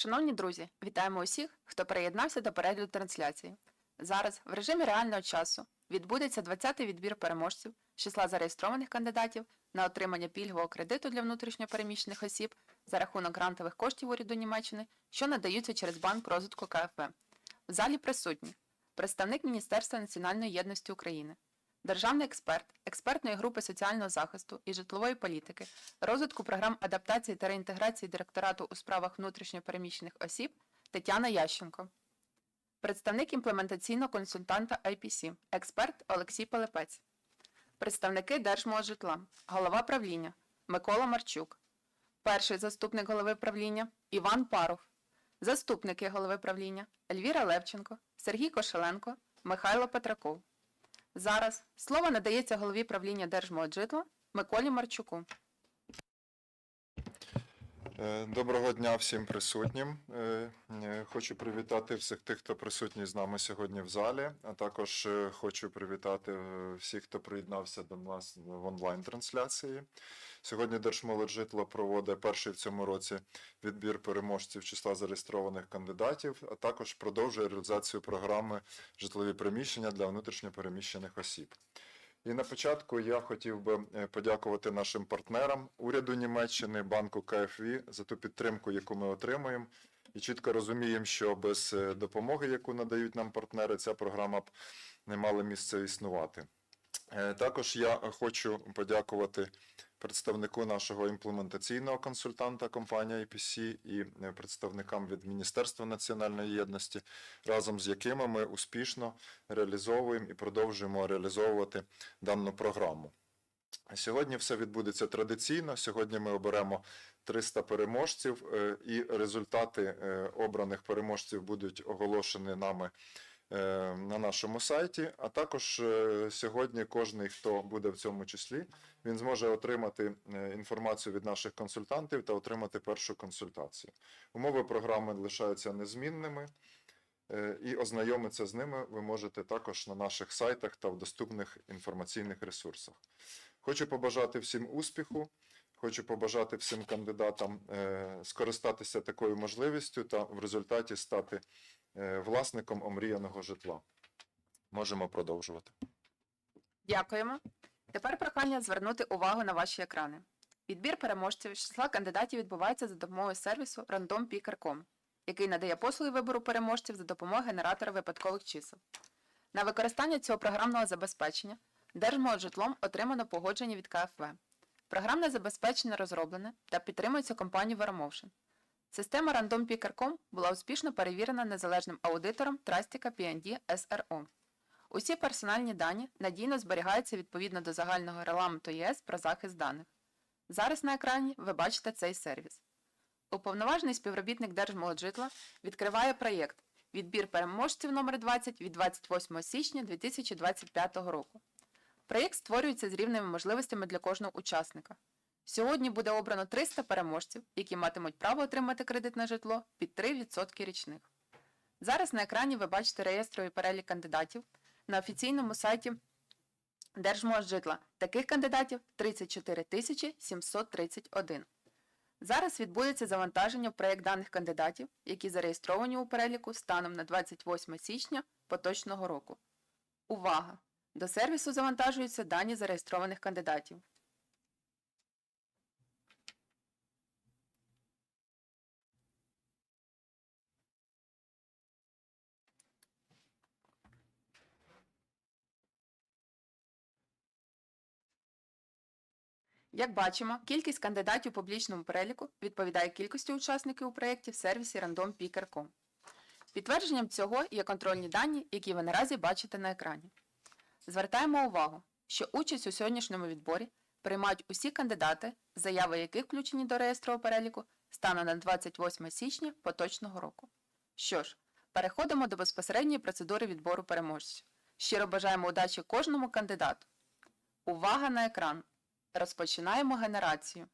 Шановні друзі, вітаємо усіх, хто приєднався до перегляду трансляції. Зараз в режимі реального часу відбудеться 20-й відбір переможців з числа зареєстрованих кандидатів на отримання пільгового кредиту для внутрішньопереміщених осіб за рахунок грантових коштів уряду Німеччини, що надаються через Банк розвитку КФВ. В залі присутні представник Міністерства національної єдності України, державний експерт експертної групи соціального захисту і житлової політики, розвитку програм адаптації та реінтеграції директорату у справах внутрішньопереміщених осіб Тетяна Ященко, представник імплементаційного консультанта IPC, експерт Олексій Пилипець, представники Держмоджитла, голова правління Микола Марчук, перший заступник голови правління Іван Паров, заступники голови правління Ельвіра Левченко, Сергій Кошеленко, Михайло Петраков. Зараз слово надається голові правління Держмоджитла Миколі Марчуку. Е, Доброго дня всім присутнім. Е, Хочу привітати всіх тих, хто присутній з нами сьогодні в залі, а також е, хочу привітати е, всіх, хто приєднався до нас в онлайн-трансляції. Сьогодні Держмолоджитло проводить перший в цьому році відбір переможців числа зареєстрованих кандидатів, а також продовжує реалізацію програми житлові приміщення для внутрішньопереміщених осіб. І на початку я хотів би подякувати нашим партнерам, уряду Німеччини, банку КФВ за ту підтримку, яку ми отримуємо. І чітко розуміємо, що без е, допомоги, яку надають нам партнери, ця програма б не мала місця існувати. Е, Також я хочу подякувати представнику нашого імплементаційного консультанта компанії IPC і е, представникам від Міністерства національної єдності, разом з якими ми успішно реалізовуємо і продовжуємо реалізовувати дану програму. Сьогодні все відбудеться традиційно. Сьогодні ми оберемо 300 переможців, е, і результати е, обраних переможців будуть оголошені нами е, на нашому сайті. А також сьогодні кожний, хто буде в цьому числі, він зможе отримати інформацію від наших консультантів та отримати першу консультацію. Умови програми лишаються незмінними. І ознайомитися з ними ви можете також на наших сайтах та в доступних інформаційних ресурсах. Хочу побажати всім успіху, хочу побажати всім кандидатам е, скористатися такою можливістю та в результаті стати е, власником омріяного житла. Можемо продовжувати. Дякуємо. Тепер прохання звернути увагу на ваші екрани. Відбір переможців числа кандидатів відбувається за допомогою сервісу randompicker.com, який надає послуги вибору переможців за допомогою генератора випадкових чисел. На використання цього програмного забезпечення Держмоджитлом отримано погодження від КФВ. Програмне забезпечення розроблене та підтримується компанією Veromotion. Система randompicker.com була успішно перевірена незалежним аудитором Trustica P&D SRO. Усі персональні дані надійно зберігаються відповідно до загального регламенту ЄС про захист даних. Зараз на екрані ви бачите цей сервіс. Уповноважений співробітник Держмолоджитла відкриває проєкт Відбір переможців номер 20 від 28 січня 2025 року. Проєкт створюється з рівними можливостями для кожного учасника. Сьогодні буде обрано 300 переможців, які матимуть право отримати кредит на житло під 3% річних. Зараз на екрані ви бачите реєстровий перелік кандидатів на офіційному сайті Держмоджитла. Таких кандидатів 34 731. Зараз відбудеться завантаження в проєкт даних кандидатів, які зареєстровані у переліку станом на 28 січня поточного року. Увага! До сервісу завантажуються дані зареєстрованих кандидатів. Як бачимо, кількість кандидатів у публічному переліку відповідає кількості учасників у проєкті в сервісі randompicker.com. Підтвердженням цього є контрольні дані, які ви наразі бачите на екрані. Звертаємо увагу, що участь у сьогоднішньому відборі приймають усі кандидати, заяви яких включені до реєстрового переліку станом на 28 січня поточного року. Що ж, переходимо до безпосередньої процедури відбору переможців. Щиро бажаємо удачі кожному кандидату. Увага на екран! Розпочинаємо генерацію.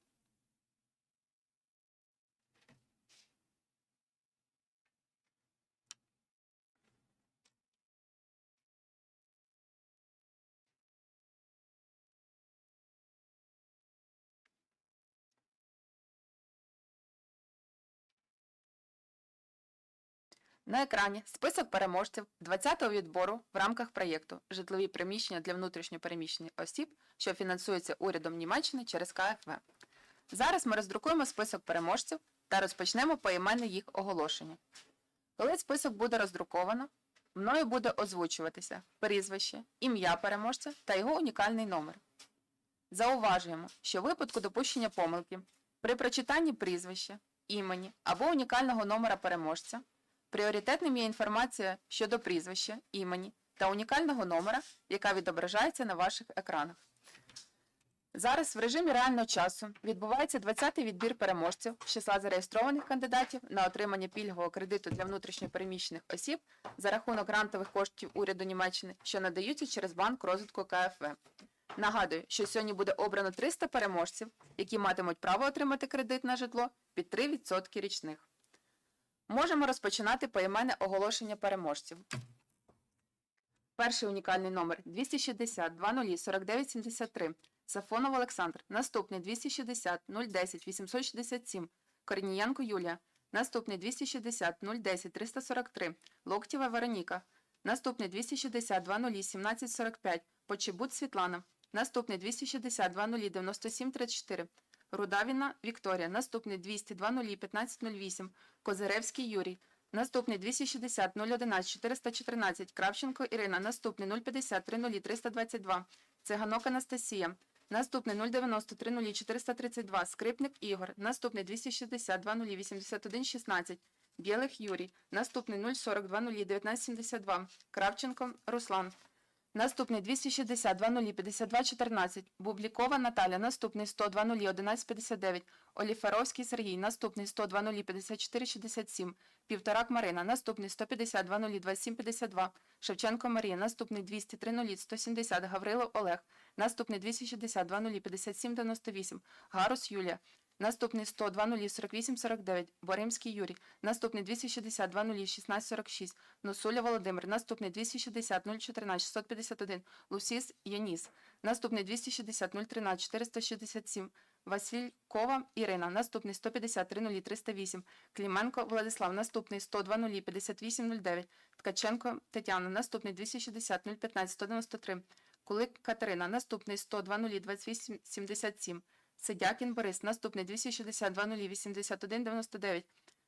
На екрані список переможців 20-го відбору в рамках проєкту Житлові приміщення для внутрішньопереміщених осіб, що фінансується урядом Німеччини через КФВ. Зараз ми роздрукуємо список переможців та розпочнемо поіменне їх оголошення. Коли список буде роздруковано, мною буде озвучуватися прізвище, ім'я переможця та його унікальний номер. Зауважуємо, що в випадку допущення помилки при прочитанні прізвища, імені або унікального номера переможця пріоритетним є інформація щодо прізвища, імені та унікального номера, яка відображається на ваших екранах. Зараз в режимі реального часу відбувається 20-й відбір переможців з числа зареєстрованих кандидатів на отримання пільгового кредиту для внутрішньопереміщених осіб за рахунок грантових коштів уряду Німеччини, що надаються через банк розвитку КФВ. Нагадую, що сьогодні буде обрано 300 переможців, які матимуть право отримати кредит на житло під 3% річних. Можемо розпочинати поіменне оголошення переможців. Перший унікальний номер 260 00 49 73. Сафонов Олександр. Наступний 260 010 867. Корнієнко Юлія. Наступний 260 010 343. Локтєва Вероніка. Наступний 260 00 17 45. Почебут Світлана. Наступний 260 00 97 34. Рудавіна Вікторія. Наступний 200 00 15 08. Козиревський Юрій. Наступний 260 011 414. Кравченко Ірина. Наступний 050 30 322. Циганок Анастасія. Наступний 090 30 432. Скрипник Ігор. Наступний 260 00 81 16. Білих Юрій. Наступний 040 00 19 72. Кравченко Руслан. Наступний 260 00 52 14. Бублікова Наталя. Наступний 100 00 11 59. Оліферовський Сергій. Наступний 100 00 54 67. Півторак Марина. Наступний 150 00 27 52. Шевченко Марія. Наступний 200 00 170. Гаврилов Олег. Наступний 260 00 57 98. Гарус Юлія. Наступний 100 00 48 49. Боримський Юрій. Наступний 260 00 16 46. Носуля Володимир. Наступний 260 014 651. Лусіс Яніс. Наступний 260 013 467. Василькова Ірина. Наступний 150 00 308. Кліменко Владислав. Наступний 100 00 58 09. Ткаченко Тетяна. Наступний 260 015 193. Кулик Катерина. Наступний 100 00 28 77. Сидякін Борис. Наступний 260 00 81 99.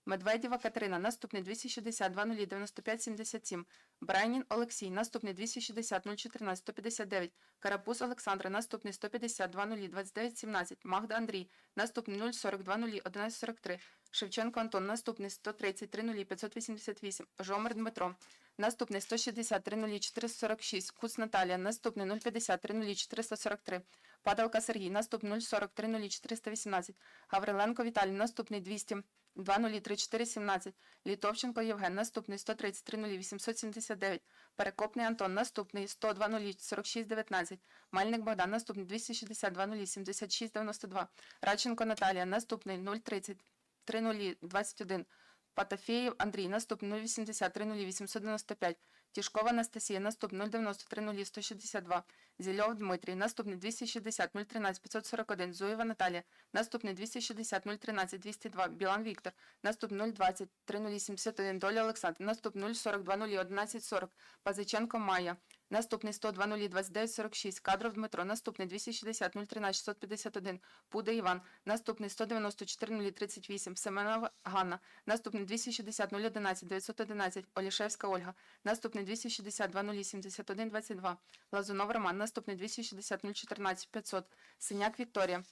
Медведєва Катерина. Наступний 260 00 95 77. Брайнін Олексій. Наступний 260 014 159. Карапуз Олександра. Наступний 150 00 29 17. Магда Андрій. Наступний 040 00 11 43. Шевченко Антон. Наступний 130 00 588. Жомер Дмитро. Наступний 160 00 446. Куц Наталія. Наступний 050 00 443. Падалка Сергій. Наступний 040 00 418. Гавриленко Віталій. Наступний 200 203417. Літовченко Євген. Наступний 130 879. Перекопний Антон. Наступний 100 4619. Мельник Богдан. Наступний 262 76 92. Радченко Наталія. Наступний 030 3021. Патофєєв Андрій. Наступний 080 30 895. Тішкова Анастасія. Наступний 090 30 162. Зільов Дмитрій. Наступний 260 013 541. Зуєва Наталія. Наступний 260 013 202. Білан Віктор. Наступний 020 3071. Доля Олександр. Наступний 042 011 40. Пазиченко Майя. Наступний 102 029 46. Кадров Дмитро. Наступний 260 013 651. Пуда Іван. Наступний 194 038. Семенова Ганна. Наступний 260 011 911. Олішевська Ольга. Наступний 262 071 22. Лазунов Роман. Наступний 260 014 500. Синяк Вікторія.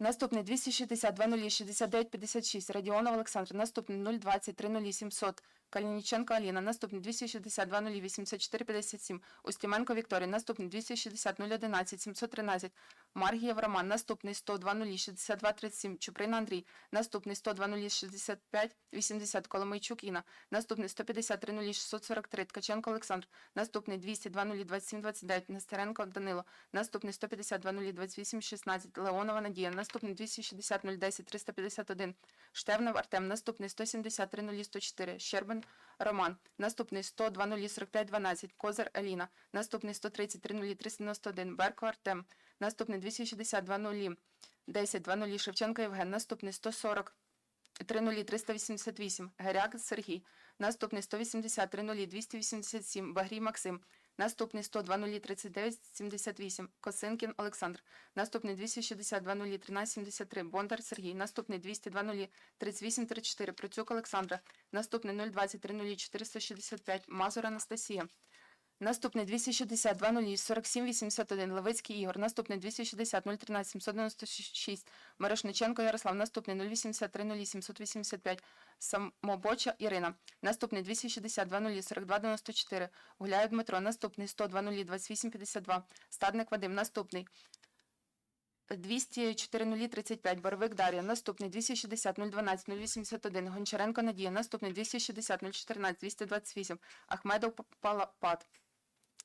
Наступний 260 0069 56. Радіонов Олександр. Наступний 020 30700. Калініченко Аліна. Наступний 260 0084 57. Устіменко Вікторія. Наступний 260 011 713. Маргієв Роман. Наступний 102 062 37. Чуприна Андрій. Наступний 102 065 80. Коломийчук Інна. Наступний 153 0643. Ткаченко Олександр. Наступний 202 027 29. Нестеренко Данило. Наступний 152 028 16. Леонова Надія. Наступний 260 010 351. Штевнев Артем. Наступний 170 104. Щербин Роман. Наступний 102 045 12. Козир Аліна. Наступний 130 391. Берко Артем. Наступний 262 0 10 00 Шевченко Євген. Наступний 140 30388. Геряк Сергій. Наступний 180 00 287 Багрій Максим. Наступний 102 00 39 78 Косинкін Олександр. Наступний 262 00 13 73 Бондар Сергій. Наступний 202 00 38 34 Процюк Олександра. Наступний 020 00 465 Мазур Анастасія. Наступний 260 00 47 81 Левицький Ігор. Наступний 260 013 796 Мирошниченко Ярослав. Наступний 083 00 785 Самобоча Ірина. Наступний 260 00 42 94 Гуляє Дмитро. Наступний 102 00 28 52 Стадник Вадим. Наступний 204 0 35 Боровик Дар'я. Наступний 260 012 081 Гончаренко Надія. Наступний 260 014 228 Ахмедов Палапат.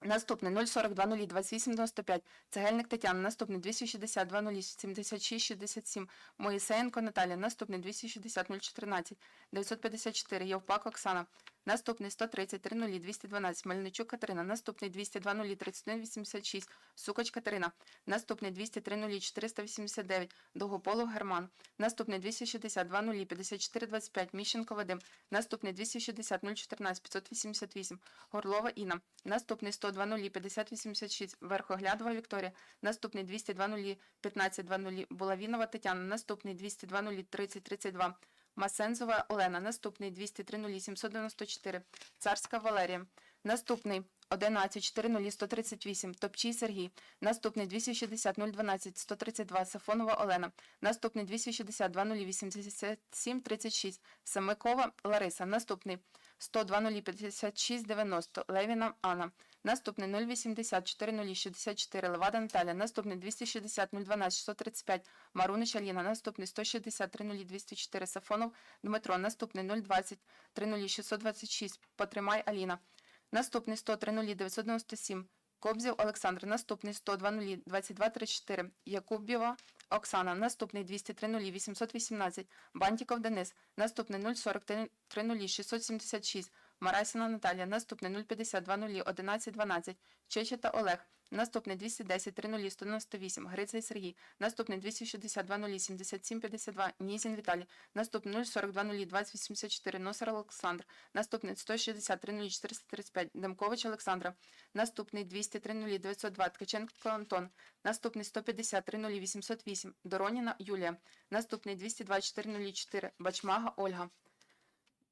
Наступний 042 0 28 95 Цегельник Тетяна. Наступний 262 0 76 67 Моїсеєнко Наталя. Наступний 260 014 954 Євпак Оксана. Наступний 130 3 0 212 Мельничук Катерина. Наступний 202 0 31 86 Сукоч Катерина. Наступний 203 0 489 Довгополов Герман. Наступний 262 0 54 25 Міщенко Вадим. Наступний 260 014 588 Горлова Інна. Наступний 102 0 50 86 Верхоглядова Вікторія. Наступний 202 0 15 00 Булавінова Тетяна. Наступний 202 0 30 32 Масензова Олена. Наступний 203 0 794 Царська Валерія. Наступний 11 4 138 Топчій Сергій. Наступний 260 012 132 Сафонова Олена. Наступний 260-2087-36. Самикова Лариса. Наступний 102 056 90 Левіна Анна. Наступний 080 4064 Левада Наталя. Наступний 260 012 635 Марунич Аліна. Наступний 160 204 Сафонов Дмитро. Наступний 020 626 Потримай Аліна. Наступний 103 997 Кобзів Олександр. Наступний 102 22 34 Якубєва Оксана. Наступний 203 818 Бантіков Денис. Наступний 043 676 Марасіна Наталія. Наступний 052 011 12 Чечета Олег. Наступний 210 30 198 Грицей Сергій. Наступний 262 77 52 Нізін Віталій. Наступний 042 20 84 Носар Олександр. Наступний 160 435 Демкович Олександра. Наступний 203 902 Ткаченко Антон. Наступний 150 808 Дороніна Юлія. Наступний 224 04 Бачмага Ольга.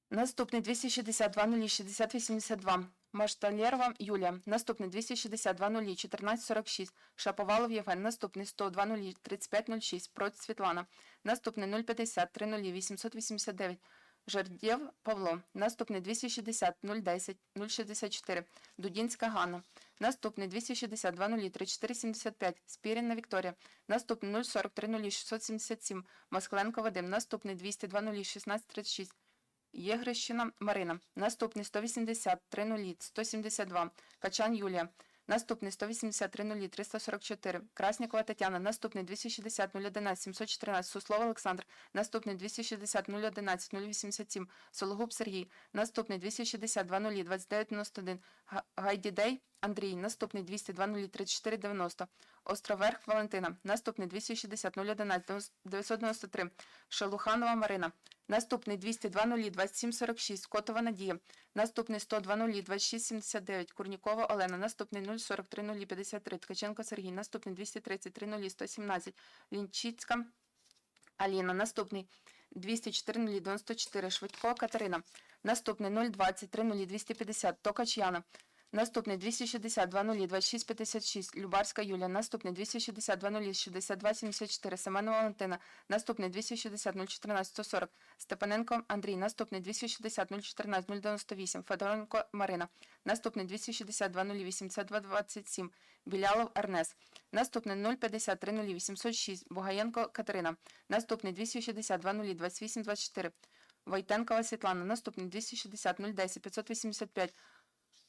Наступний 262 060 82 Машталєрова Юлія. Наступний 262 0 14 46 Шаповалов Євген. Наступний 102 0 35 06 Проць Світлана. Наступний 050 3 0 889 Жердєв Павло. Наступний 260 010 064 Дудінська Ганна. Наступний 262 0 34 75 Спіріна Вікторія. Наступний 043 0 677 Москаленко Вадим. Наступний 202 0 16 36 Єгрищина Марина. Наступний 180 30 172 Качан Юлія. Наступний 180 30 344 Краснікова Тетяна. Наступний 260 011 714 Суслов Олександр. Наступний 260 011 087 Сологуб Сергій. Наступний 262 0 29 91 Га- Гайдідей Андрій. Наступний 202 0 34 90 Островерх Валентина. Наступний 260 011 993 Шелуханова Марина. Наступний 202 0 27 46 Котова Надія. Наступний 102 0 26 79 Курнікова Олена. Наступний 043 0 53 Ткаченко Сергій. Наступний 233 0 117 Лінчицька Аліна. Наступний 204 0 94 Швидко Катерина. Наступний 020 3 0 250 Токач Яна. Наступний 262 0 26 56 Любарська Юлія. Наступний 262 0 62 74 Семенова Валентина. Наступний 260 014 140 Степаненко Андрій. Наступний 260 014 098 Федоренко Марина. Наступний 262 0 82 27 Білялов Ернес. Наступний 053 0 806 Бугаєнко Катерина. Наступний 262 0 28 24 Войтенкова Світлана. Наступний 260 010 585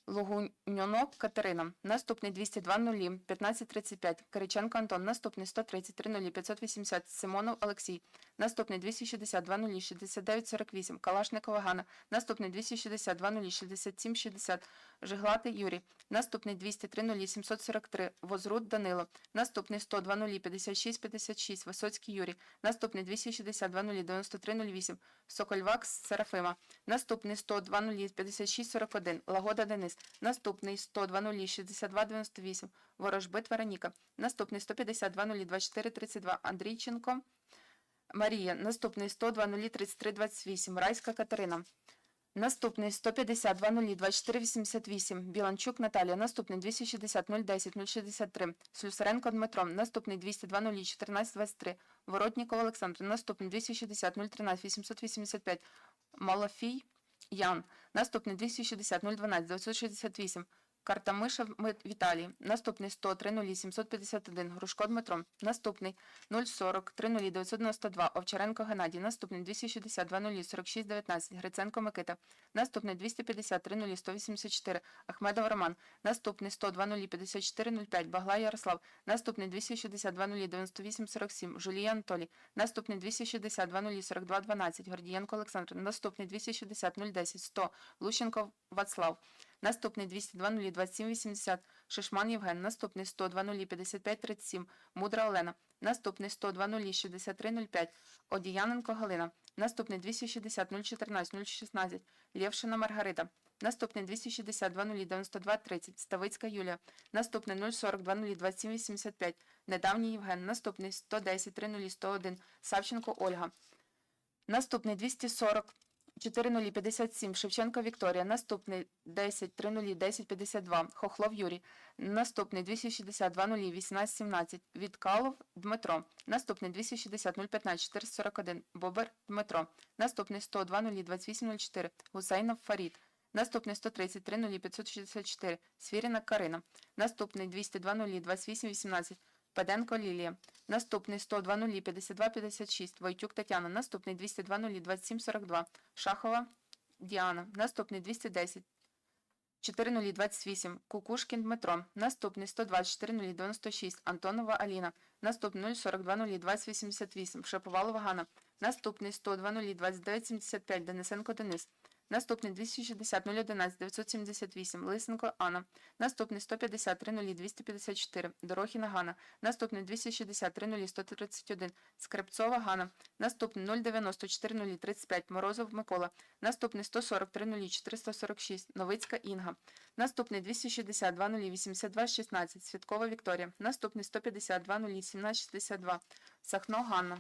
Логуньонок Катерина. Наступний 202 нулі 1535 Кириченко Антон. Наступний 130 30 580 Симонов Олексій. Наступний 262 0 69 48 Калашникова Ганна. Наступний 262 0 67 60 Жиглатий Юрій. Наступний 203 743 Возрут Данило. Наступний 102 56 56 Висоцький Юрій. Наступний 262 93 08 Сокольвак Серафима. Наступний 102 56 41 Лагода Денис. Наступний 102 62 98 Ворожбит Вероніка. Наступний 152 24 32 Андрійченко Марія. Наступний 102 33 28 Райська Катерина. Наступний 150 00 24 88 Біланчук Наталія. Наступний 260 010 063 Слюсаренко Дмитро. Наступний 202 00 14 23 Воротніков Олександр. Наступний 260 013 885 Малафій Ян. Наступний 260 012 968 Картамиша Ми- Віталій. Наступний 103 0 751 Грушко Дмитро. Наступний 040 30 992 Овчаренко Геннадій. Наступний 262 0 46 19 Гриценко Микита. Наступний 250 0 184 Ахмедов Роман. Наступний 102 0 54 05 Баглай Ярослав. Наступний 262 0 98 47 Жулій Анатолій. Наступний 262 0 42 12 Гордієнко Олександр. Наступний 260 010 100 Лущенко Вацлав. Наступний 202 0 27 80 Шишман Євген. Наступний 102 0 55 37 Мудра Олена. Наступний 102 0 63 05 Одіяненко Галина. Наступний 260 014 016 Лєвшина Маргарита. Наступний 262 0 92 30 Ставицька Юлія. Наступний 042 0 27 85 Недавній Євген. Наступний 110 30 101 Савченко Ольга. Наступний 240 4057 Шевченко Вікторія. Наступний 10 30 10 52 Хохлов Юрій. Наступний 262 0 18 17 Відкалов Дмитро. Наступний 260 015 441 Бобер Дмитро. Наступний 102 0 28 04 Гусейнов Фарід. Наступний 133 0 564 Свіріна Карина. Наступний 202 0 28 18 Педенко Лілія. Наступний 102 0 52 56 Войтюк Тетяна. Наступний 202 0 27 42 Шахова Діана. Наступний 210 4028 Кукушкін Дмитро. Наступний 124 096 Антонова Аліна. Наступний 042 020 88 Шаповалова Ганна. Наступний 102 029 75 Денисенко Денис. Наступний 260 011 978 Лисенко Анна. Наступний 153 0254 Дорохіна Ганна. Наступний 263 0131 Скрепцова Ганна. Наступний 094 035 Морозов Микола. Наступний 143 0446 Новицька Інга. Наступний 262 082 16 Святкова Вікторія. Наступний 152 017 62 Сахно Ганна.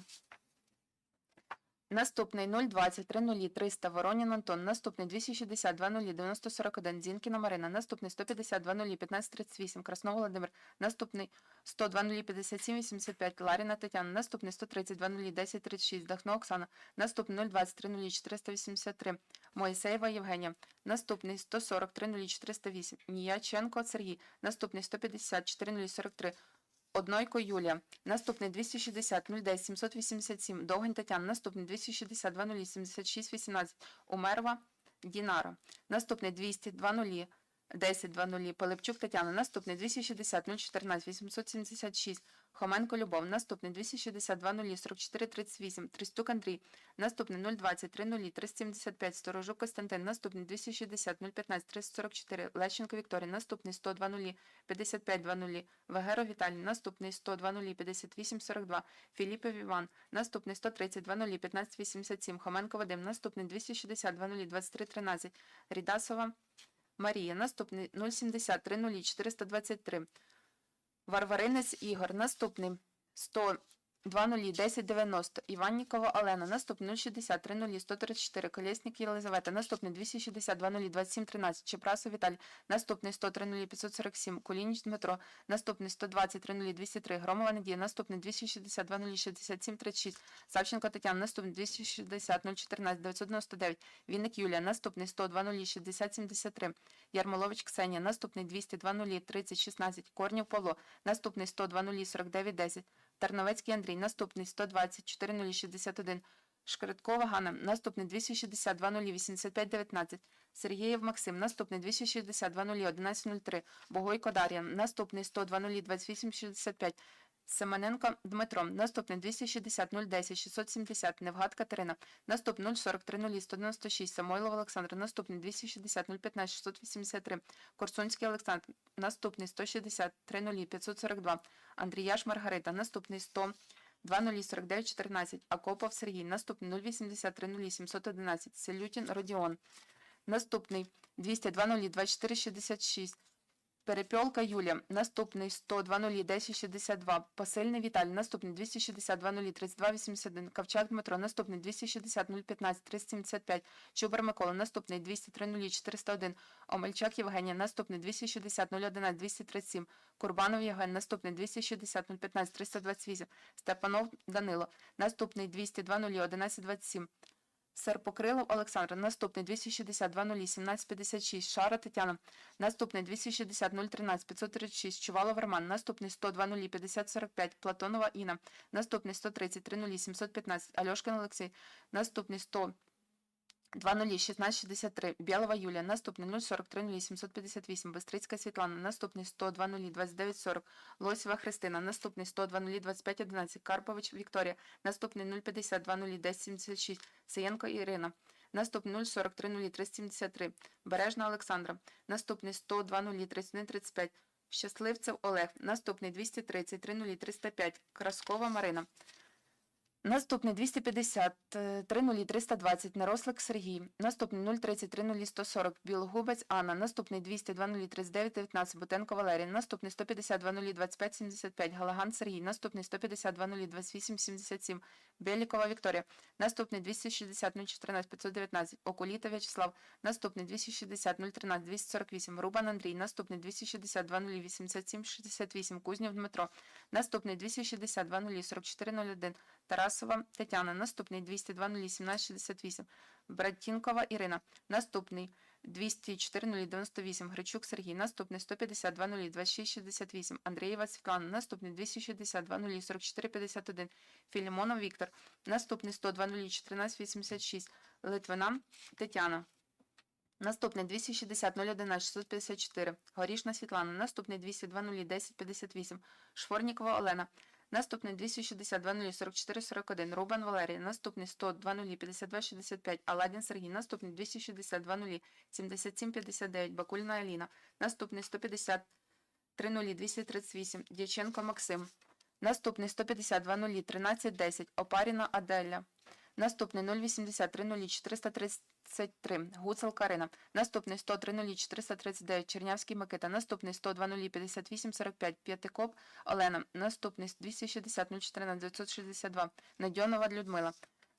Наступний 020 30 300 Воронін Антон. Наступний 262 0 90 41 Зінкіна Марина. Наступний 152 0 15 38 Краснов Володимир. Наступний 102 0 57 85 Ларіна Тетяна. Наступний 132 0 10 36 Дахно Оксана. Наступний 023 0 483 Моїсеєва Євгенія. Наступний 143 0 408 Ніяченко Сергій. Наступний 154 0 43 Однойко Юлія. Наступний 260 010 787 Довгань Тетяна. Наступний 262 0 76 18 Умерва Дінара. Наступний 200 00 10 00 Пилипчук Тетяна. Наступний 260 014 876 Хоменко Любов. Наступний 262 0 44 38 Тристюк Андрій. Наступний 020 30 375 Сторожук Костянтин. Наступний 260 015 344 Лещенко Вікторія. Наступний 102 0 55 00 Вегеро Віталій. Наступний 102 0 58 42 Філіпів Іван. Наступний 130 00 15 87 Хоменко Вадим. Наступний 260 00 23 13 Рідасова Марія. Наступний 070 30 423 Варваринець Ігор. Наступний 100 20 10 90 Іваннікова Олена. Наступний 060 30 134 Колєснік Єлизавета. Наступний 260 20 27 13 Чепрасов Віталій. Наступний 103 0 547 Кулініч Дмитро. Наступний 120 30 203 Громова Надія. Наступний 260 20 67 36 Савченко Тетяна. Наступний 260 014 999 Вінник Юлія. Наступний 102 0 60 73 Ярмолович Ксенія. Наступний 202 0 30 16 Корнів Павло. Наступний 102 0 49 10 Тарновецький Андрій. Наступний 120 4061 Шкредкова Ганна. Наступний 262 085 19 Сергієв Максим. Наступний 262 0 11 03 Богойко Дар'я. Наступний 102 0 28 65 Семененко Дмитро. Наступний 260 010 670 Невгад Катерина. Наступний 043 0 196 Самойлов Олександр. Наступний 260 015 683 Корсунський Олександр. Наступний 160 0 542 Андріяш Маргарита. Наступний 100 2049 14 Акопов Сергій. Наступний 083 711 Селютін Родіон. Наступний 202 24 66 Перепьолка Юлія. Наступний 102 10 62 Посильний Віталій. Наступний 262 32 81 Кавчак Дмитро. Наступний 260 015 375 Чубар Микола. Наступний 203 401 Омельчак Євгенія. Наступний 260 011 237 Курбанов Євген. Наступний 260 015 328 Степанов Данило. Наступний 202 11 27 Серпокрилов Олександр. Наступний 260 00 1756 Шара Тетяна. Наступний 260 013 536 Чувалов Роман. Наступний 102 00 50 45 Платонова Інна. Наступний 130 0, 715 Альошкин Олексій. Наступний 100 20 1663 Білова Юлія. Наступний 043 00 758 Бистрицька Світлана. Наступний 102 00 29 40 Лосєва Христина. Наступний 102 00 25 11 Карпович Вікторія. Наступний 050 00 10 76 Саєнко Ірина. Наступний 043 00 373 Бережна Олександра. Наступний 102 00 31 35 Щасливцев Олег. Наступний 230 30 305 Краскова Марина. Наступний 250 е, 30 320 Нерослик Сергій. Наступний 030 30 140 Білогубець Анна. Наступний 200 20 39 19 Бутенко Валерій. Наступний 150 20 25 75 Галаган Сергій. Наступний 150 20 28 77 Белікова Вікторія. Наступний 260 014 519 Окуліта В'ячеслав. Наступний 260 013 248 Рубан Андрій. Наступний 260 20 87 68 Кузнєв Дмитро. Наступний 260 20 44 01 Тарасова Тетяна. Наступний 202 0 17 68 Братінкова Ірина. Наступний 204 0 98 Гречук Сергій. Наступний 152 0 26 68 Андрієва Світлана. Наступний 262 0 44 51 Філімонов Віктор. Наступний 102 0 14 86 Литвина Тетяна. Наступний 260 011 654 Горішна Світлана. Наступний 202 0 10 58 Шворнікова Олена. Наступний 260 00 44 41 Рубан Валерій. Наступний 100 00 52 65 Аладдін Сергій. Наступний 260 00 77 59 Бакульна Аліна. Наступний 150 00 238 Дяченко Максим. Наступний 150 00 13 10 Опаріна Аделя. Наступний 083 00 433 Гуцел Карина. Наступний 103 00 439 Чернявський Микита. Наступний 102 00 58 45 П'ятикоп Олена. Наступний 260 014 962 Надьонова Людмила.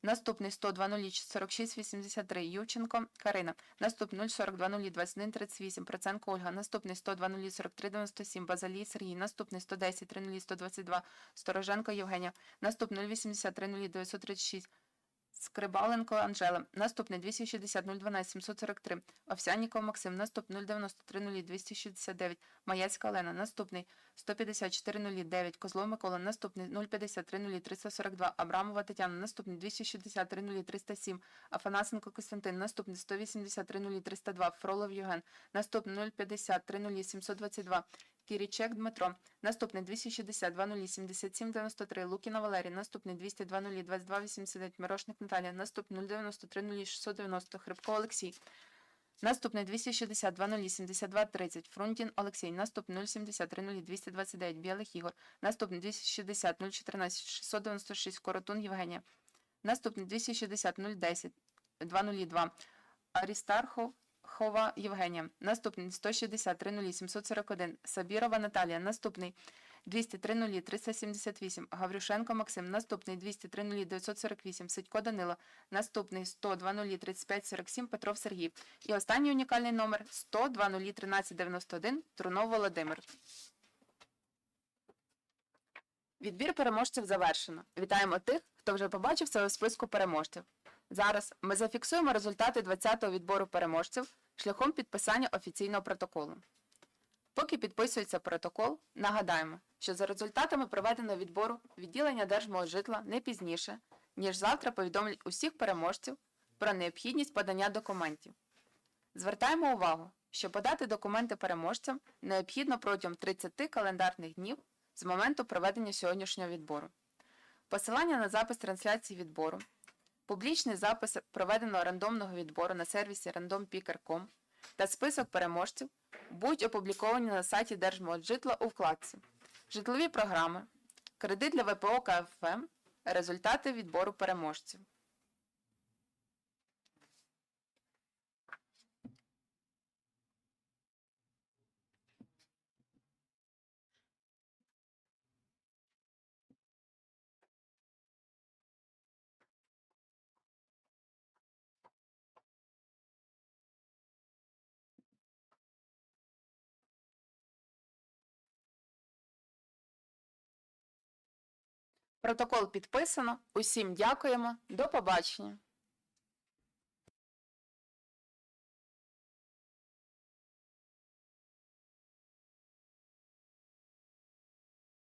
Наступний 102 00 46 83 Ювченко Карина. Наступний 042 0 21 38 Проценко Ольга. Наступний 102 0 43 97 Базалій Сергій. Наступний 110 3 0 122 Стороженко Євгенія. Наступний 083 0 936 Скрибаленко Анжела. Наступний 260 012 743. Овсянніков Максим. Наступний 093 0 269. Маяцька Олена. Наступний 154 09. Козлов Микола. Наступний 053 0 342. Абрамова Тетяна. Наступний 263 0 307. Афанасенко Костянтин. Наступний 183 0 302. Фролов Євген. Наступний 053 0 722. Кірічек Дмитро. Наступний 260 00 77 93 Лукіна Валерій. Наступний 202 00 22 89 Мирошник Наталія. Наступний 093 00 690 Хрипко Олексій. Наступний 260 00 72 30 Фрунтін Олексій. Наступний 073 00 229 Білих Ігор. Наступний 260 014 696 Коротун Євгенія. Наступний 260 010 202 Арістархов Хова Євгенія. Наступний 163 0 741 Сабірова Наталія. Наступний 203 0 378 Гаврюшенко Максим. Наступний 203 0 948 Сидько Данило. Наступний 102 0 35 47 Петров Сергій. І останній унікальний номер 102 0 13 91 Трунов Володимир. Відбір переможців завершено. Вітаємо тих, хто вже побачив себе в списку переможців. Зараз ми зафіксуємо результати 20-го відбору переможців шляхом підписання офіційного протоколу. Поки підписується протокол, нагадаємо, що за результатами проведеного відбору відділення Держмолжитла не пізніше, ніж завтра повідомлять усіх переможців про необхідність подання документів. Звертаємо увагу, що подати документи переможцям необхідно протягом 30 календарних днів з моменту проведення сьогоднішнього відбору. Посилання на запис трансляції відбору, публічний запис проведеного рандомного відбору на сервісі randompicker.com та список переможців будуть опубліковані на сайті Держмоджитла у вкладці Житлові програми, кредит для ВПО КФМ, результати відбору переможців. Протокол підписано. Усім дякуємо. До побачення.